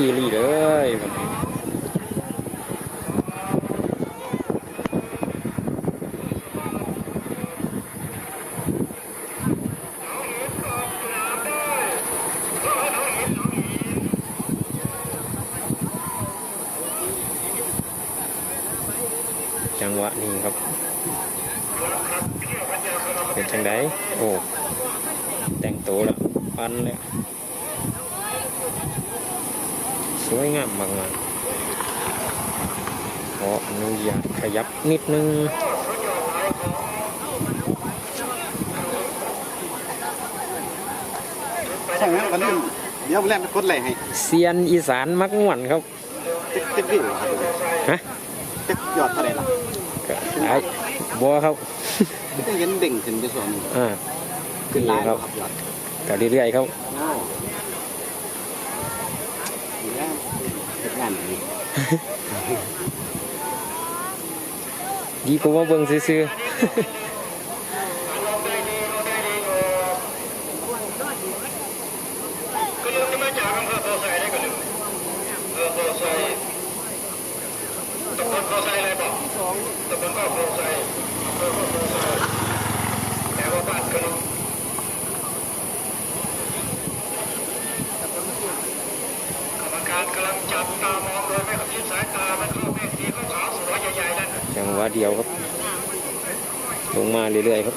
ทีรีเลยครับจังหวะนี้ครับ เป็นจังไดโอ้ แต่งตัวแล้วปันเลย สวยงามมากๆขออนุญาตขยับนิดนึงช่องนั้นก็ลืมเดี๋ยวแรกกดไหลให้เซียนอีสานมักม่วนครับติ๊กติ๊กวิวครับฮะติ๊กยอดเท่าไหร่ล่ะก็ไอ้บัวครับติ๊กเห็นเด้งขึ้นไปส่วนอ่าขึ้นหลายครับครับยอดก็เรื่อยๆครับ โอ้ดีแล้ว เฮ็ดงานดีดีกว่าเบิ่งซื่อก็ลืมจะมาจากอำเภอโพไซได้ก็ลืมอำเภอโพไซตำบลโพไซอะไรบอกตำบลก็โพไซอำเภอก็โพไซแต่ว่าบ้านก็ลืมกรรมการกำลัง จับตามองโดยไม่กระพริบสายตามันเข้าเมฆสีขาวๆสวยใหญ่ๆนั่นจังหวะเดียวครับ ลงมาเรื่อยๆครับ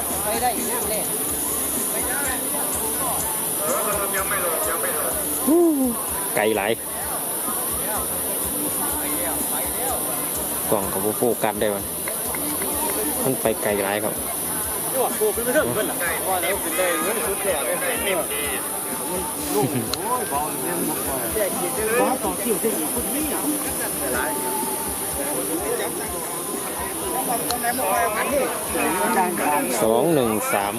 งกันไปได้ยังเลยเออมันยังไม่หลงยังไม่หลงไกลหลายกล่องกับโฟกัสได้วันมันไปไกลหลายครับตัวกูเป็นเรื่องเพิ่นล่ะว่าแล้วเป็นได้เงินสุดแท้เลยได้นิ่มดีลูกโอ้ยบ่เรื่องบ่แต่คิดเลยบ่ต่อคิวสิคุณนี่หลาย สองหนึ่งสาม